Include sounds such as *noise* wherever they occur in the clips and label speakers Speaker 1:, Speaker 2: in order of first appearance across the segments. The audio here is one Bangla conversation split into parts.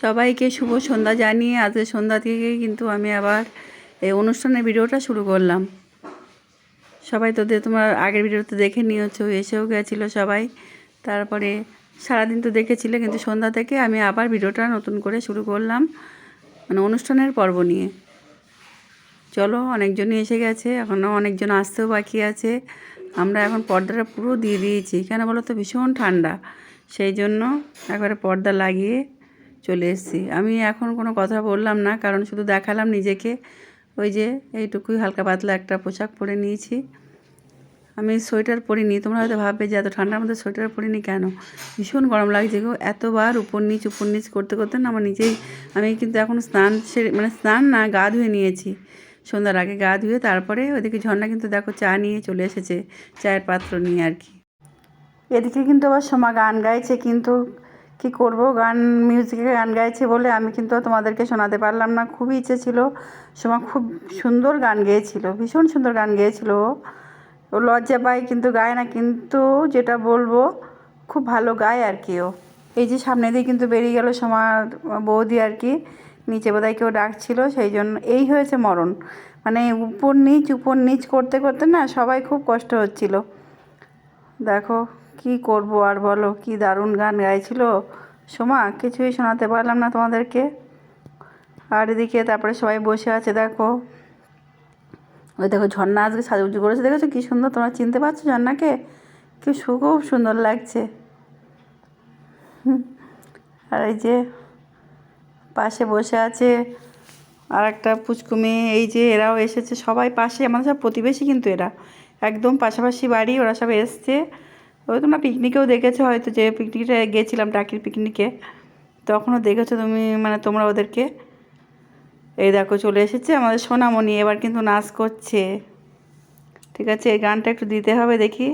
Speaker 1: সবাইকে শুভ সন্ধ্যা জানিয়ে আজকে সন্ধ্যা থেকে কিন্তু আমি আবার এই অনুষ্ঠানের ভিডিওটা শুরু করলাম। সবাই তোদের তোমার আগের ভিডিওতে দেখে নিয়েছো, এসেও গেছিল সবাই। তারপরে সারাদিন তো দেখেছিলে, কিন্তু সন্ধ্যা থেকে আমি আবার ভিডিওটা নতুন করে শুরু করলাম মানে অনুষ্ঠানের পর্ব নিয়ে। চলো, অনেকজনই এসে গেছে, এখনও অনেকজন আসতেও বাকি আছে। আমরা এখন পর্দাটা পুরো দিয়ে দিয়েছি। কেন বলো তো? ভীষণ ঠান্ডা। সেই জন্য একবারে পর্দা লাগিয়ে চলে এসেছি। আমি এখন কোনো কথা বললাম না, কারণ শুধু দেখালাম নিজেকে। ওই যে এইটুকুই হালকা পাতলা একটা পোশাক পরে নিয়েছি। আমি সোয়েটার পরিনি, তোমরা হয়তো ভাববে যে এত ঠান্ডার মধ্যে সোয়েটার পরিনি কেন? ভীষণ গরম লাগছে গো, এতবার উপর নিচ উপর নিচ করতে করতে না, আমার নিজেই আমি কিন্তু এখন স্নান সেরে মানে স্নান না, গা ধুয়ে নিয়েছি। সন্ধ্যার আগে গা ধুয়ে তারপরে ওইদিকে ঝর্ণা কিন্তু দেখো চা নিয়ে চলে এসেছে, চায়ের পাত্র নিয়ে আর কি। এদিকে কিন্তু আবার সোমা গান গাইছে কিন্তু কি করব? গান মিউজিকে গান গাইছে বলে আমি কিন্তু তোমাদেরকে শোনাতে পারলাম না। খুবই ইচ্ছে ছিল। সোমা খুব সুন্দর গান গেয়েছিল, ভীষণ সুন্দর গান গেয়েছিল ও। লজ্জা পায় কিন্তু গায় না, কিন্তু যেটা বলব, খুব ভালো গায় আর কি ও। এই যে সামনে দিয়ে কিন্তু বেরিয়ে গেল সোমার বৌদি আর কি। নিচে বোধহয় কেউ ডাকছিল, সেই জন্য এই হয়েছে মরণ। মানে উপর নিচ উপর নিচ করতে করতে না সবাই খুব কষ্ট হচ্ছিল। দেখো। কি করব আর বলো, কি দারুণ গান গাইছিল? সোমা, কিছুই শোনাতে পারলাম না তোমাদেরকে। আর এদিকে তারপরে সবাই বসে আছে, দেখো। ওই দেখো, ঝর্ণা আজকে সাজুগুজু করেছে, দেখেছ? কী সুন্দর, তোমরা চিনতে পারছ ঝর্ণাকে? কি খুব সুন্দর লাগছে। আর এই যে পাশে বসে আছে আর একটা পুচকু মেয়ে, এই যে এরাও এসেছে, সবাই পাশে, আমাদের সব প্রতিবেশী কিন্তু এরা। একদম পাশাপাশি বাড়ি, ওরা সব এসছে। ওই তোমরা পিকনিকেও দেখেছ হয়তো, যে পিকনিকটা গেছিলাম টাকির পিকনিকে, তখনও দেখেছ তুমি মানে তোমরা ওদেরকে? এই দেখো চলে এসেছে আমাদের সোনামণি, এবার কিন্তু নাচ করছে। ঠিক আছে, এই গানটা একটু দিতে হবে দেখি।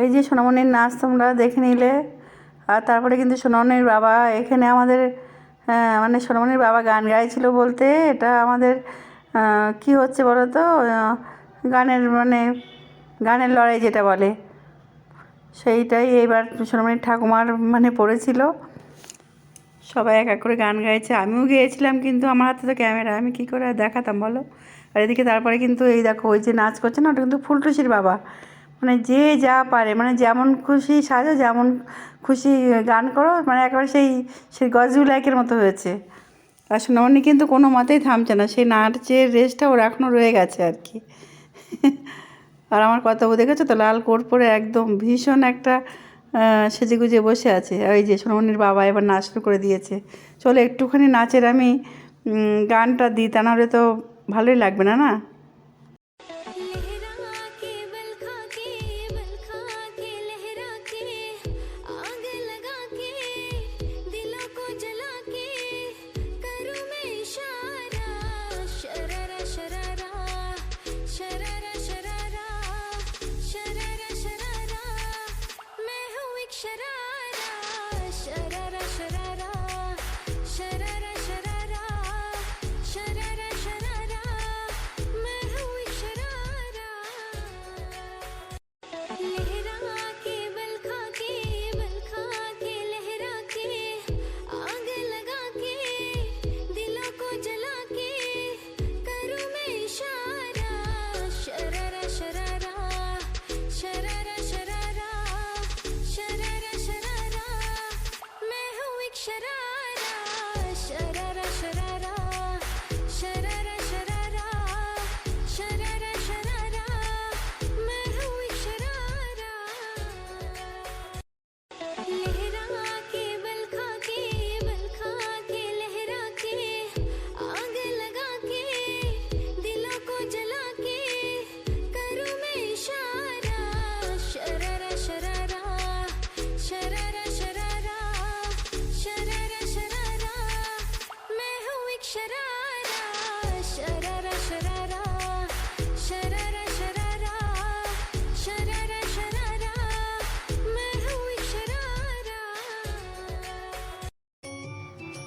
Speaker 1: এই যে সোনামণির নাচ তোমরা দেখে নিলে। আর তারপরে কিন্তু সোনামণির বাবা এখানে আমাদের হ্যাঁ, মানে সোনামণির বাবা গান গাইছিল বলতে এটা আমাদের কি হচ্ছে বলো তো গানের মানে গানের লড়াই যেটা বলে। সেইটাই এইবার সোনামণির ঠাকুমার মানে পড়েছিল। সবাই এক এক করে গান গাইছে। আমিও গিয়েছিলাম কিন্তু আমার হাতে তো ক্যামেরা আমি কী করে দেখাতাম বলো? আর এদিকে তারপরে কিন্তু এই দেখো ওই যে নাচ করছে না ওটা কিন্তু ফুলটুসির বাবা। মানে যে যা পারে মানে যেমন খুশি সাজো, যেমন খুশি গান করো মানে একেবারে সেই সেই গজুলাইকের মতো হয়েছে। আর সোনামণি কিন্তু কোনো মতেই থামছে না, সেই নাচের রেসটা ওর এখনও রয়ে গেছে আর কি। আর আমার কথা দেখেছ তো, লাল কোট পরে একদম ভীষণ একটা সেজেগুজে বসে আছে। ওই যে সোনামণির বাবা এবার নাচ শুরু করে দিয়েছে। চলো একটুখানি নাচের আমি গানটা দিই, তা নাহলে তো ভালোই লাগবে না না?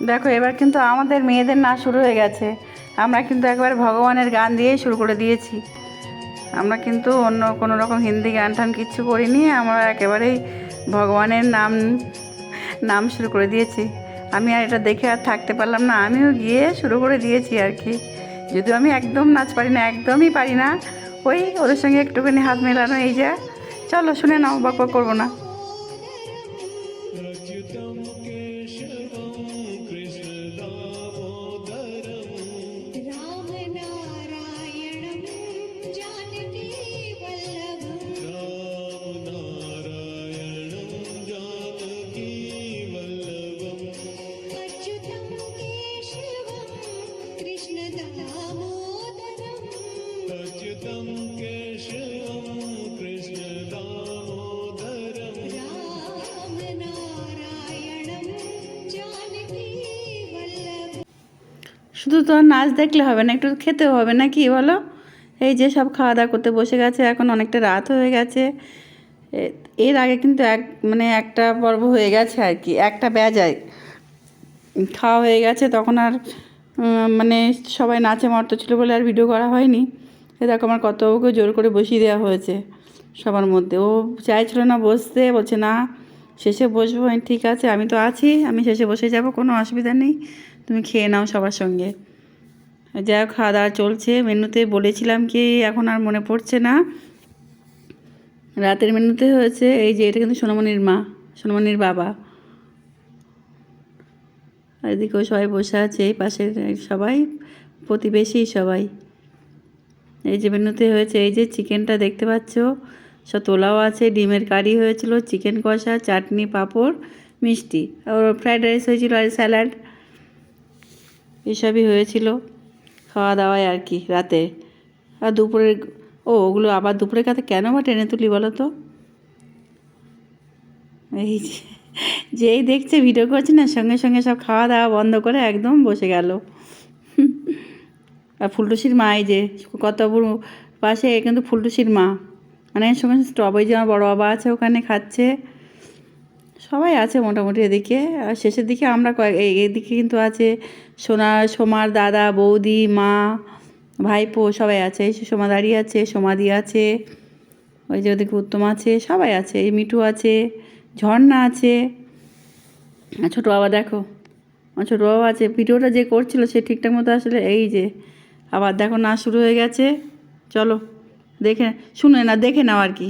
Speaker 1: দেখো, এবার কিন্তু আমাদের মেয়েদের নাচ শুরু হয়ে গেছে। আমরা কিন্তু একবার ভগবানের গান দিয়েই শুরু করে দিয়েছি। আমরা কিন্তু অন্য কোনো রকম হিন্দি গান টান কিচ্ছু করিনি, আমরা একেবারেই ভগবানের নাম নাম শুরু করে দিয়েছি। আমি আর এটা দেখে আর থাকতে পারলাম না, আমিও গিয়ে শুরু করে দিয়েছি আর কি। যদিও আমি একদম নাচ পারি না, একদমই পারি না। ওই, ওদের সঙ্গে একটুখানি হাত মেলানো, এই যা, চলো শুনে নাও বক করব না। শুধু তো নাচ দেখলে হবে না, একটু খেতেও হবে না কি বলো? এই যে সব খাওয়া দাওয়া করতে বসে গেছে, এখন অনেকটা রাত হয়ে গেছে। এর আগে কিন্তু এক মানে একটা পর্ব হয়ে গেছে আর কি, একটা বেজায়। খাওয়া হয়ে গেছে, তখন আর মানে সবাই নাচে মর্ত ছিল বলে আর ভিডিও করা হয়নি। এ দেখো আমার কতকে জোর করে বসিয়ে দেওয়া হয়েছে সবার মধ্যে। ও চাইছিল না বসতে, বলছে না, শেষে বসবো ঠিক আছে, আমি তো আছি, আমি শেষে বসে যাব, কোনো অসুবিধা নেই। তুমি খেয়ে নাও সবার সঙ্গে। যাই হোক, খাওয়া দাওয়া চলছে। মেনুতে বলেছিলাম কি, এখন আর মনে পড়ছে না। রাতের মেনুতে হয়েছে, এই যে এটা কিন্তু সোনামণির মা, সোনামণির বাবা। এদিকেও সবাই বসে আছে, এই পাশের সবাই প্রতিবেশী সবাই। এই যে মেনুতে হয়েছে, এই যে চিকেনটা দেখতে পাচ্ছ। সব তোলাও আছে, ডিমের কারি হয়েছিল, চিকেন কষা, চাটনি, পাঁপড়, মিষ্টি। আর ফ্রাইড রাইস হয়েছিল আর স্যালাড। এসবই হয়েছিল। খাওয়া দাওয়ায় আর কি, রাতে। আর দুপুরের ও, ওগুলো আবার দুপুরের কাছে কেন বা টেনে তুলি বলো তো? এই যেই দেখছে ভিডিও করছে না, সঙ্গে সঙ্গে সব খাওয়া দাওয়া বন্ধ করে একদম বসে গেল। আর ফুলটুসির মা এই যে কত বড় পাশে কিন্তু ফুলটুসির মা। মানে সঙ্গে স্ট্রবেরি যে আমার বড় বাবা আছে ওখানে খাচ্ছে। সবাই আছে মোটামুটি এদিকে। আর শেষের দিকে আমরা কয়েক এদিকে কিন্তু আছে সোনা, সোমার দাদা, বৌদি, মা, ভাইপো সবাই আছে। সোমা দাঁড়িয়ে আছে, সোমাদি আছে, ওই যে ওদিকে উত্তম আছে, সবাই আছে। এই মিঠু আছে, ঝর্ণা আছে। ছোটো বাবা দেখো, আমার ছোটো বাবা আছে। ভিডিওটা যে করছিল সে ঠিকঠাক মতো আসলে এই যে, আবার দেখো না শুরু হয়ে গেছে। চলো, দেখে, শুনে না, দেখে নাও আর কি।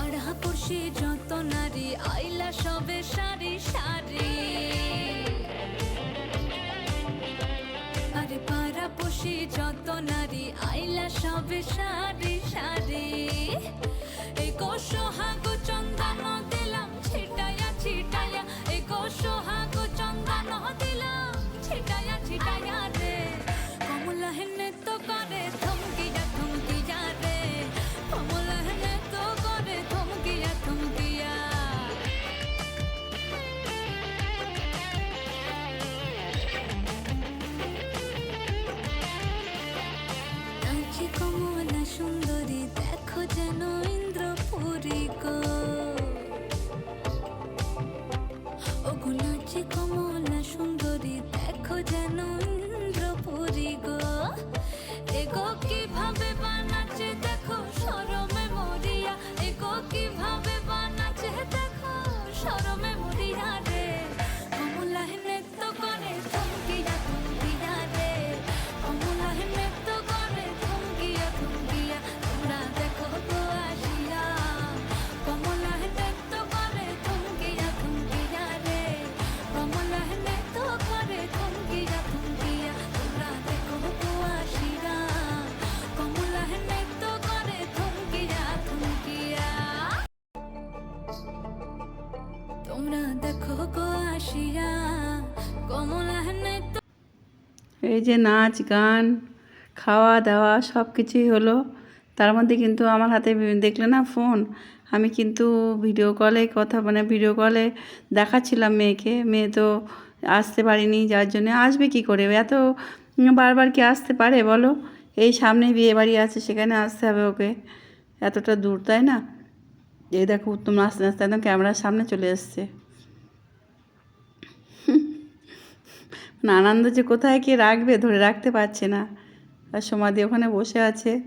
Speaker 2: পাড়া পড়শি যত নারী, আইলা সবে সারি সারি। আরে পাড়া পড়শি যত নারী, আইলা সবে সারি সারি। এই গো এই
Speaker 1: যে নাচ, গান, খাওয়া দাওয়া সব কিছুই হলো। তার মধ্যে কিন্তু আমার হাতে দেখলে না ফোন? আমি কিন্তু ভিডিও কলে কথা মানে ভিডিও কলে দেখাচ্ছিলাম মেয়েকে। মেয়ে তো আসতে পারিনি, যার জন্য আসবে কি করে? এত বারবার কি আসতে পারে বলো? এই সামনে বিয়ে বাড়ি আছে, সেখানে আসতে হবে ওকে। এতটা দূর, তাই না? এই দেখো, উত্তম আস্তে আস্তে একদম ক্যামেরার সামনে চলে এসছে মানে আনন্দ যে কোথায় কে রাখবে ধরে রাখতে পারছে না। আর সমাধি ওখানে বসে আছে।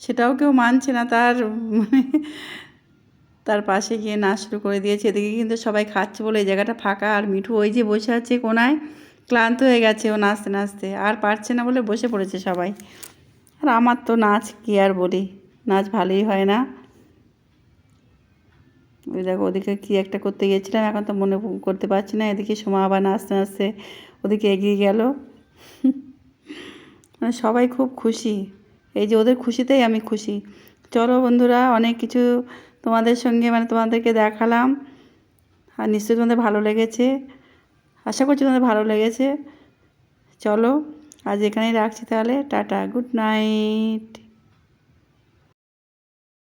Speaker 1: সেটাও কেউ মানছে না, তার মানে তার পাশে গিয়ে নাচ শুরু করে দিয়েছে। এদিকে কিন্তু সবাই খাচ্ছে বলে এই জায়গাটা ফাঁকা। আর মিঠু ওই যে বসে আছে কোনায়, ক্লান্ত হয়ে গেছে ও নাচতে নাচতে। আর পারছে না বলে বসে পড়েছে সবাই। আর আমার তো নাচ কী আর বলি? নাচ ভালোই হয় না। ওই দেখো, ওদিকে কী একটা করতে গিয়েছিলাম, এখন তো মনে করতে পারছি না, এদিকে সময় আবার নাচতে নাচতে ওদিকে এগিয়ে গেল। *laughs* মানে সবাই খুব খুশি, এই যে ওদের খুশিতেই আমি খুশি। চলো বন্ধুরা, অনেক কিছু তোমাদের সঙ্গে মানে তোমাদেরকে দেখালাম, আর নিশ্চয়ই তোমাদের ভালো লেগেছে, আশা করছি তোমাদের ভালো লেগেছে। চলো, আজ এখানেই রাখছি তাহলে, টাটা, গুড নাইট।